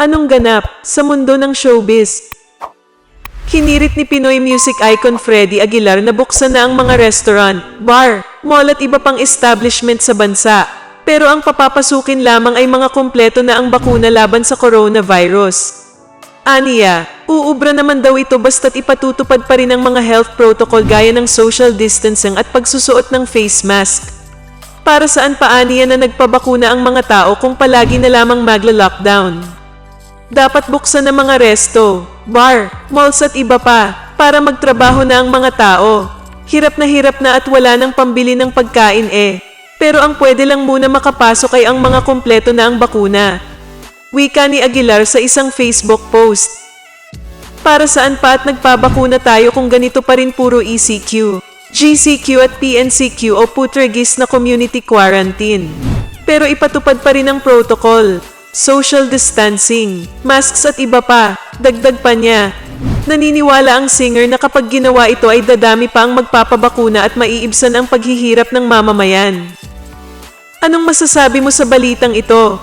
Anong ganap sa mundo ng showbiz? Kinirit ni Pinoy music icon Freddy Aguilar na buksan na ang mga restaurant, bar, mall at iba pang establishment sa bansa. Pero ang papapasukin lamang ay mga kompleto na ang bakuna laban sa coronavirus. Aniya, uubra naman daw ito basta't ipatutupad pa rin ang mga health protocol gaya ng social distancing at pagsusuot ng face mask. Para saan pa aniya na nagpabakuna ang mga tao kung palagi na lamang magla-lockdown? Dapat buksan ng mga resto, bar, malls at iba pa para magtrabaho na ang mga tao. Hirap na hirap na at wala nang pambili ng pagkain eh. Pero ang pwede lang muna makapasok ay ang mga kompleto na ang bakuna. Wika ni Aguilar sa isang Facebook post. Para saan pa at nagpabakuna tayo kung ganito pa rin puro ECQ, GCQ at PNCQ o Putragis na community quarantine. Pero ipatupad pa rin ang protocol, social distancing, masks at iba pa, dagdag pa niya. Naniniwala ang singer na kapag ginawa ito ay dadami pa ang magpapabakuna at maiibsan ang paghihirap ng mamamayan. Anong masasabi mo sa balitang ito?